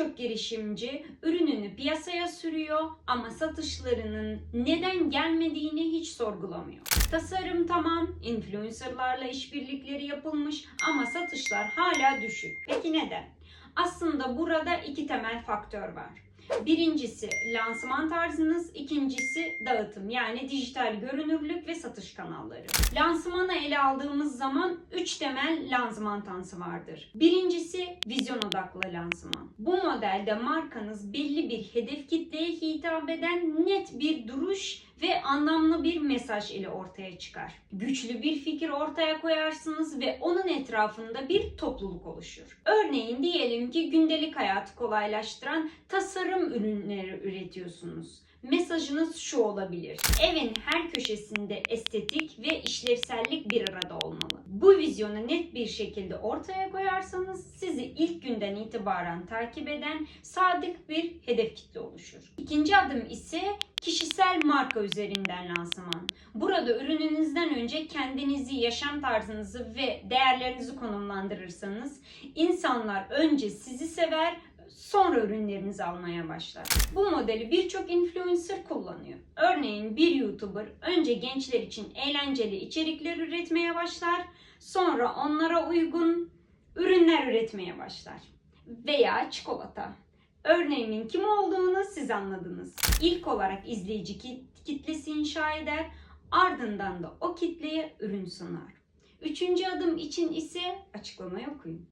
Birçok girişimci ürününü piyasaya sürüyor ama satışlarının neden gelmediğini hiç sorgulamıyor. Tasarım tamam, influencerlarla işbirlikleri yapılmış ama satışlar hala düşük. Peki neden? Aslında burada iki temel faktör var. Birincisi lansman tarzınız, ikincisi dağıtım yani dijital görünürlük ve satış kanalları. Lansmanı ele aldığımız zaman 3 temel lansman tansı vardır. Birincisi vizyon odaklı lansman. Bu modelde markanız belli bir hedef kitleye hitap eden net bir duruş ve anlamlı bir mesaj ile ortaya çıkar. Güçlü bir fikir ortaya koyarsınız ve onun etrafında bir topluluk oluşur. Örneğin diyelim ki gündelik hayatı kolaylaştıran tasarım ürünleri üretiyorsunuz. Mesajınız şu olabilir. Evin her köşesinde estetik ve işlevsellik bir arada olmalı. Bu vizyonu net bir şekilde ortaya koyarsanız sizi ilk günden itibaren takip eden sadık bir hedef kitle oluşur. İkinci adım ise kişisel marka üzerinden lansman. Burada ürününüzden önce kendinizi, yaşam tarzınızı ve değerlerinizi konumlandırırsanız insanlar önce sizi sever, sonra ürünlerinizi almaya başlar. Bu modeli birçok influencer kullanıyor. Örneğin bir YouTuber önce gençler için eğlenceli içerikler üretmeye başlar, sonra onlara uygun ürünler üretmeye başlar. Veya çikolata. Örneğimin kim olduğunu siz anladınız. İlk olarak izleyici kit- kitlesi inşa eder, ardından da o kitleye ürün sunar. Üçüncü adım için ise açıklamayı okuyun.